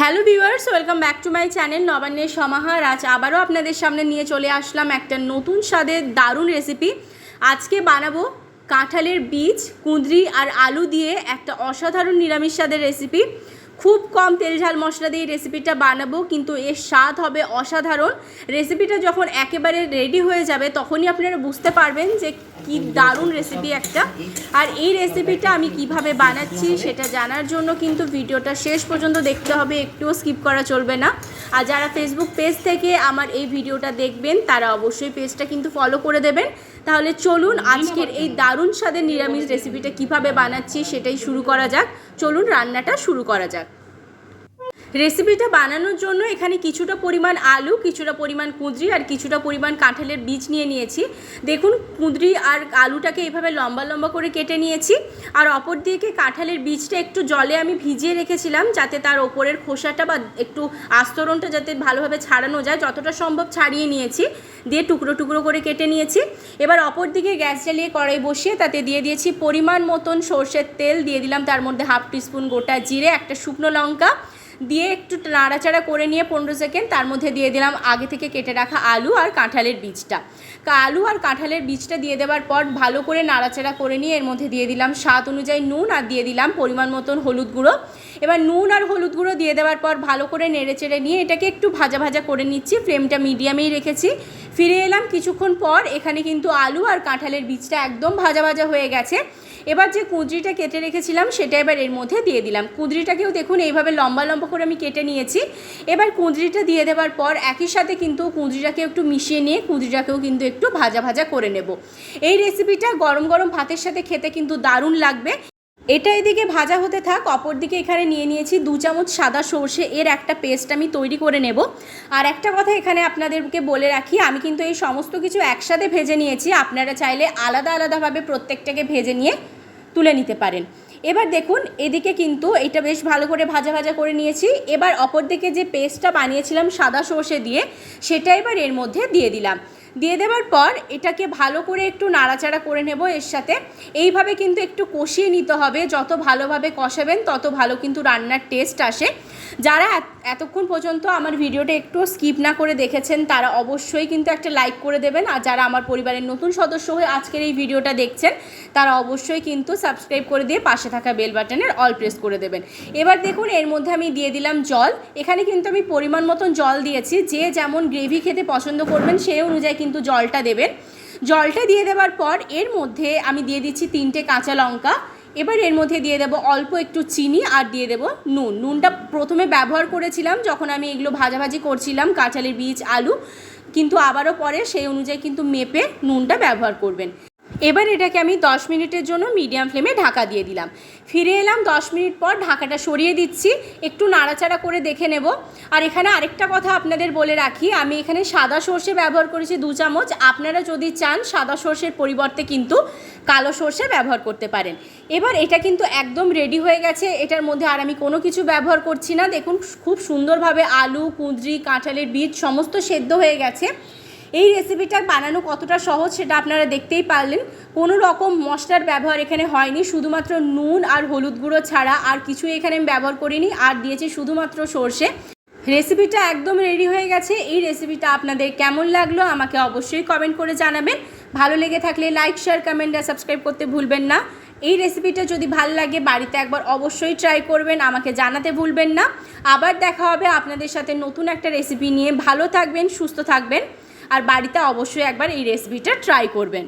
Hello viewers, welcome back to my channel নবান্নের সমাহার। আজ আবারও আপনাদের সামনে নিয়ে চলে আসলাম একটা নতুন স্বাদের দারুণ রেসিপি। আজকে বানাবো কাঁঠালের বীজ, কুঁদরি আর আলু দিয়ে একটা অসাধারণ নিরামিষ স্বাদের রেসিপি। খুব কম তেল ঝাল মশলা দিয়ে রেসিপিটা বানাবো, কিন্তু এর স্বাদ হবে অসাধারণ। রেসিপিটা যখন একেবারে রেডি হয়ে যাবে, তখনই আপনারা বুঝতে পারবেন যে কি দারুণ রেসিপি একটা। আর এই রেসিপিটা আমি কীভাবে বানাচ্ছি সেটা জানার জন্য কিন্তু ভিডিওটা শেষ পর্যন্ত দেখতে হবে, একটুও স্কিপ করা চলবে না। আর যারা ফেসবুক পেজ থেকে আমার এই ভিডিওটা দেখবেন, তারা অবশ্যই পেজটা কিন্তু ফলো করে দেবেন। তাহলে চলুন আজকের এই দারুণ স্বাদের নিরামিষ রেসিপিটা কীভাবে বানাচ্ছি সেটাই শুরু করা যাক। চলুন রান্নাটা শুরু করা যাক। রেসিপিটা বানানোর জন্য এখানে কিছুটা পরিমাণ আলু, কিছুটা পরিমাণ কুঁদরি আর কিছুটা পরিমাণ কাঁঠালের বীজ নিয়ে নিয়েছি। দেখুন, কুঁদরি আর আলুটাকে এইভাবে লম্বা লম্বা করে কেটে নিয়েছি। আর অপর দিকে কাঁঠালের বীজটা একটু জলে আমি ভিজিয়ে রেখেছিলাম যাতে তার ওপরের খোসাটা বা একটু আস্তরণটা যাতে ভালোভাবে ছাড়ানো যায়। যতটা সম্ভব ছাড়িয়ে নিয়েছি। দিয়ে টুকরো টুকরো করে কেটে নিয়েছি। এবার অপর দিকে গ্যাস জ্বালিয়ে কড়াই বসিয়ে তাতে দিয়ে দিয়েছি পরিমাণ মতন সর্ষের তেল। দিয়ে দিলাম তার মধ্যে হাফ টিস্পুন গোটা জিরে, একটা শুকনো লঙ্কা দিয়ে একটু নাড়াচাড়া করে নিয়ে পনেরো সেকেন্ড, তার মধ্যে দিয়ে দিলাম আগে থেকে কেটে রাখা আলু আর কাঁঠালের বীজটা। আলু আর কাঁঠালের বীজটা দিয়ে দেওয়ার পর ভালো করে নাড়াচাড়া করে নিয়ে এর মধ্যে দিয়ে দিলাম স্বাদ অনুযায়ী নুন আর দিয়ে দিলাম পরিমাণ মতন হলুদ গুঁড়ো। এবার নুন আর হলুদ গুঁড়ো দিয়ে দেওয়ার পর ভালো করে নেড়ে চেড়ে নিয়ে এটাকে একটু ভাজা ভাজা করে নিচ্ছি, ফ্লেমটা মিডিয়ামেই রেখেছি। ফিরে এলাম কিছুক্ষণ পর, এখানে কিন্তু আলু আর কাঁঠালের বীজটা একদম ভাজা ভাজা হয়ে গেছে। এবার যে কুঁদরিটা কেটে রেখেছিলাম, সেটা এবার এর মধ্যে দিয়ে দিলাম। কুঁদরিটাকেও দেখুন, এইভাবে লম্বা লম্বা করে আমি কেটে নিয়েছি। এবার কুঁদরিটা দিয়ে দেওয়ার পর একই সাথে কিন্তু কুঁদরিটাকে একটু মিশিয়ে নিয়ে কুঁদরিটাকেও কিন্তু একটু ভাজা ভাজা করে নেব। এই রেসিপিটা গরম গরম ভাতের সাথে খেতে কিন্তু দারুণ লাগবে। এটা এদিকে ভাজা হতে থাক অপর দিকে এখানে নিয়ে নিয়েছি দু চামচ সাদা সর্ষে, এর একটা পেস্ট আমি তৈরি করে নেব। আর একটা কথা এখানে আপনাদেরকে বলে রাখি, আমি কিন্তু এই সমস্ত কিছু একসাথে ভেজে নিয়েছি, আপনারা চাইলে আলাদা আলাদাভাবে প্রত্যেকটাকে ভেজে নিয়ে তুলে নিতে পারেন। এবার দেখুন, এদিকে কিন্তু এটা বেশ ভালো করে ভাজা ভাজা করে নিয়েছি। এবার অপর দিকে যে পেস্টটা বানিয়েছিলাম সাদা সর্ষে দিয়ে, সেটা এবার এর মধ্যে দিয়ে দিলাম। দিয়ে দেওয়ার পর এটাকে ভালো করে একটু নাড়াচাড়া করে নেব এর সাথে। এইভাবে কিন্তু একটু কষিয়ে নিতে হবে। যত ভালোভাবে কষাবেন, তত ভালো কিন্তু রান্নার টেস্ট আসে। যারা এতক্ষণ পর্যন্ত আমার ভিডিওটা একটু স্কিপ না করে দেখেছেন, তারা অবশ্যই কিন্তু একটা লাইক করে দেবেন। আর যারা আমার পরিবারের নতুন সদস্য হয়ে আজকের এই ভিডিওটা দেখছেন, তারা অবশ্যই কিন্তু সাবস্ক্রাইব করে দিয়ে পাশে থাকা বেল বাটনের অল প্রেস করে দেবেন। এবার দেখুন, এর মধ্যে আমি দিয়ে দিলাম জল। এখানে কিন্তু আমি পরিমাণ মতন জল দিয়েছি, যে যেমন গ্রেভি খেতে পছন্দ করবেন সেই অনুযায়ী কিন্তু জলটা দেবেন। জলটা দিয়ে দেওয়ার পর এর মধ্যে আমি দিয়ে দিচ্ছি তিনটে কাঁচা লঙ্কা। এবার এর মধ্যে দিয়ে দেবো অল্প একটু চিনি আর দিয়ে দেবো নুন। নুনটা প্রথমে ব্যবহার করেছিলাম যখন আমি এগুলো ভাজাভাজি করছিলাম কাঁচালের বীজ, আলু। কিন্তু আবারও পরে সেই অনুযায়ী কিন্তু মেপে নুনটা ব্যবহার করবেন। এবার এটাকে আমি 10 মিনিটের জন্য মিডিয়াম ফ্লেমে ঢাকা দিয়ে দিলাম। ফিরে এলাম 10 মিনিট পর ঢাকাটা সরিয়ে দিচ্ছি। একটু নাড়াচাড়া করে দেখে নেব। আর এখানে আরেকটা কথা আপনাদের বলে রাখি, আমি এখানে সাদা সর্ষে ব্যবহার করেছি দু চামচ। আপনারা যদি চান, সাদা সর্ষের পরিবর্তে কিন্তু কালো সর্ষে ব্যবহার করতে পারেন। এবার এটা কিন্তু একদম রেডি হয়ে গেছে। এটার মধ্যে আর আমি কোনো কিছু ব্যবহার করছি না। দেখুন, খুব সুন্দরভাবে আলু, কুঁদরি, কাঁঠালের বীজ সমস্ত সেদ্ধ হয়ে গেছে। এই রেসিপিটা বানানো কতটা সহজ সেটা আপনারা দেখতেই পারলেন। কোনো রকম মশলার ব্যবহার এখানে হয়নি, শুধুমাত্র নুন আর হলুদ গুঁড়ো ছাড়া আর কিছুই এখানে আমি ব্যবহার করিনি, আর দিয়েছি শুধুমাত্র সর্ষে। রেসিপিটা একদম রেডি হয়ে গেছে, এই রেসিপিটা আপনাদের কেমন লাগল আমাকে অবশ্যই কমেন্ট করে জানাবেন। ভালো লেগে থাকলে লাইক শেয়ার কমেন্ট আর সাবস্ক্রাইব করতে ভুলবেন না। এই রেসিপিটা যদি ভালো লাগে বাড়িতে একবার অবশ্যই ট্রাই করবেন, আমাকে জানাতে ভুলবেন না। আবার দেখা হবে আপনাদের সাথে নতুন একটা রেসিপি নিয়ে। ভালো থাকবেন, সুস্থ থাকবেন। আর বাড়িতে অবশ্যই একবার এই রেসিপিটা ট্রাই করবেন।